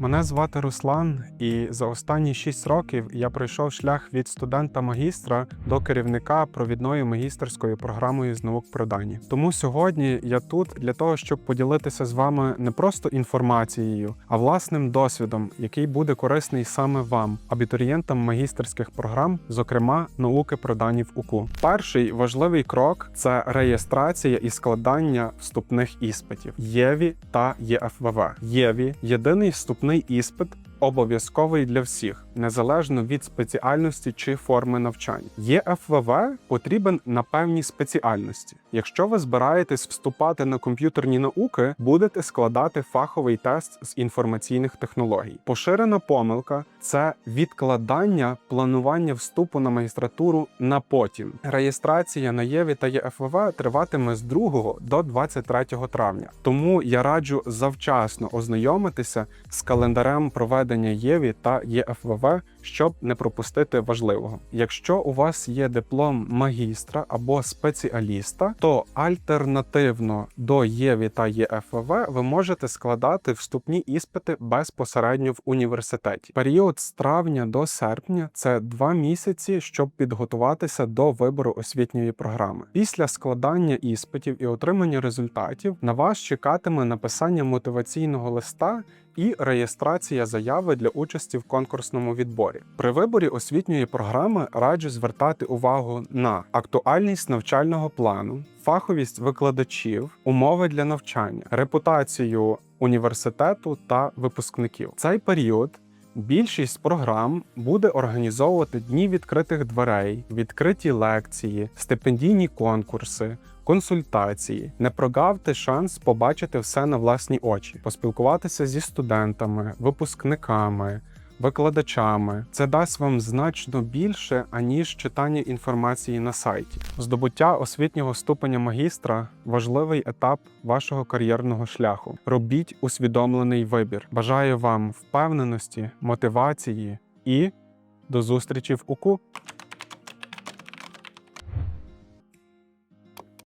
Мене звати Руслан, і за останні 6 років я пройшов шлях від студента магістра до керівника провідною магістерською програмою з наук про дані. Тому сьогодні я тут для того, щоб поділитися з вами не просто інформацією, а власним досвідом, який буде корисний саме вам, абітурієнтам магістерських програм, зокрема науки про дані в УКУ. Перший важливий крок це реєстрація і складання вступних іспитів ЄВІ та ЄФВВ. ЄВІ єдиний вступний іспит. Обов'язковий для всіх, незалежно від спеціальності чи форми навчання. ЄФВВ потрібен на певній спеціальності. Якщо ви збираєтесь вступати на комп'ютерні науки, будете складати фаховий тест з інформаційних технологій. Поширена помилка це відкладання планування вступу на магістратуру на потім. Реєстрація на ЄВІ та ЄФВВ триватиме з 2 до 23 травня. Тому я раджу завчасно ознайомитися з календарем проведення ЄВІ та ЄФВВ, щоб не пропустити важливого. Якщо у вас є диплом магістра або спеціаліста, то альтернативно до ЄВІ та ЄФВВ ви можете складати вступні іспити безпосередньо в університеті. Період з травня до серпня це два місяці, щоб підготуватися до вибору освітньої програми. Після складання іспитів і отримання результатів на вас чекатиме написання мотиваційного листа і реєстрація заяви для участі в конкурсному відборі. При виборі освітньої програми раджу звертати увагу на актуальність навчального плану, фаховість викладачів, умови для навчання, репутацію університету та випускників. Цей період. Більшість програм буде організовувати дні відкритих дверей, відкриті лекції, стипендійні конкурси, консультації. Не прогавте шанс побачити все на власні очі, поспілкуватися зі студентами, випускниками. Викладачами це дасть вам значно більше аніж читання інформації на сайті. Здобуття освітнього ступеня магістра важливий етап вашого кар'єрного шляху. Робіть усвідомлений вибір. Бажаю вам впевненості, мотивації і до зустрічі в УКУ.